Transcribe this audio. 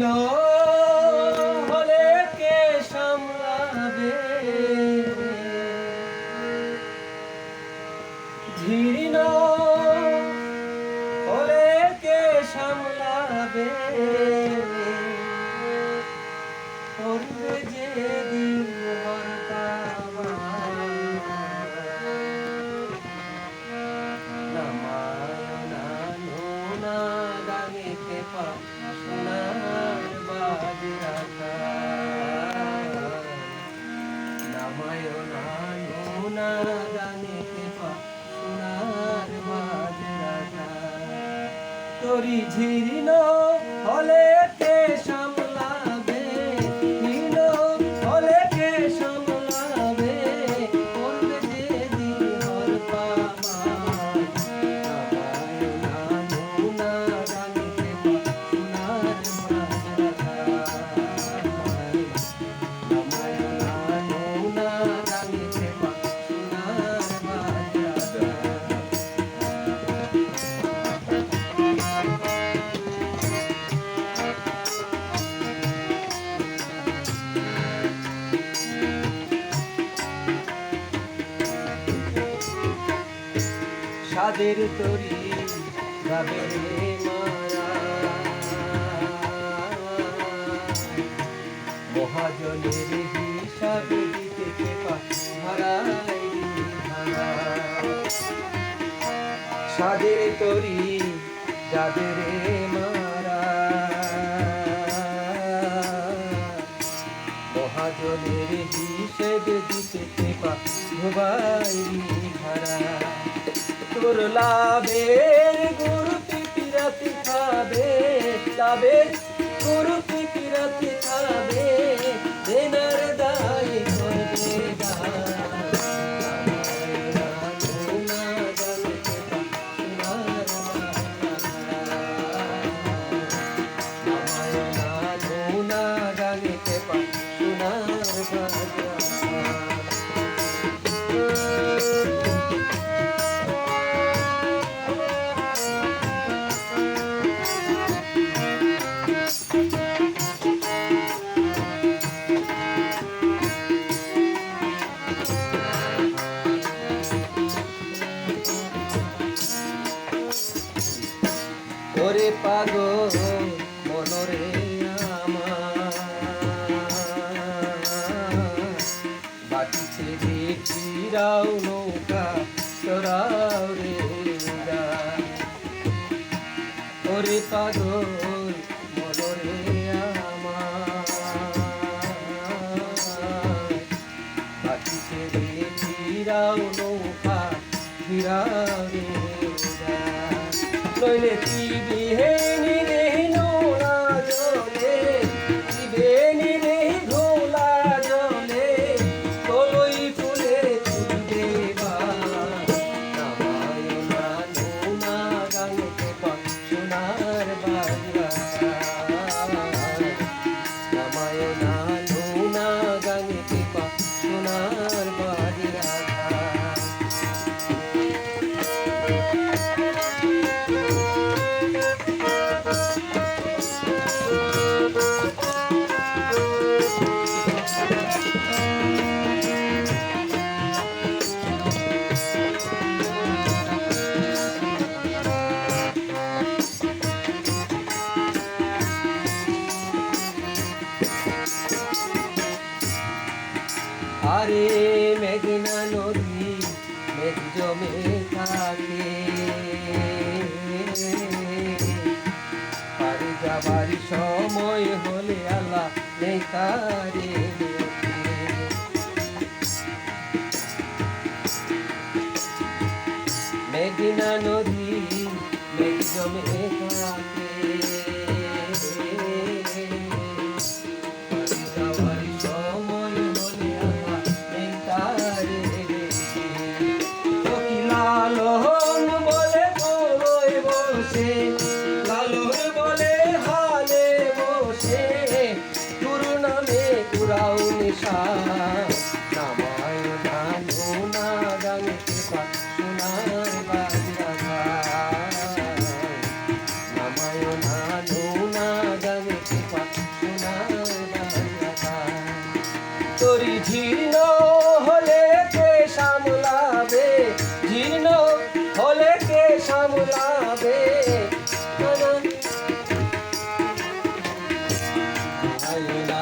জীর্ণ তোরি ঝিরিন হলে কে সাদের তরি মারা। মহাজনের হিসাব দিতে হারাই হারা সাদের তরি যাবে রে মারা। মহাজনের হিসেব দিতে হারা তোর লাভের গুরু পিরাতি খাবে লাভের গুরু পিরাতি খাবে দেনার দায় করবে সোনার বাকি ছেড়ে ফিরাও নৌকা তোরাও রে। ওরে পাগল আরে মেঘনা নদী, মেঘ জমে থাকে। পারে যাবার সময় হলে আল্লাহ নেই তারে মেঘনা নদী, মেঘ জমে থাকে। সার নামায় ধান না গানে কৃপা সোনার বাজরা নামায় ধান না গানে কৃপা সোনার বাজরা তোরি জীর্ণ হলে কে সামলাবে? জীর্ণ হলে কে সামলাবে? না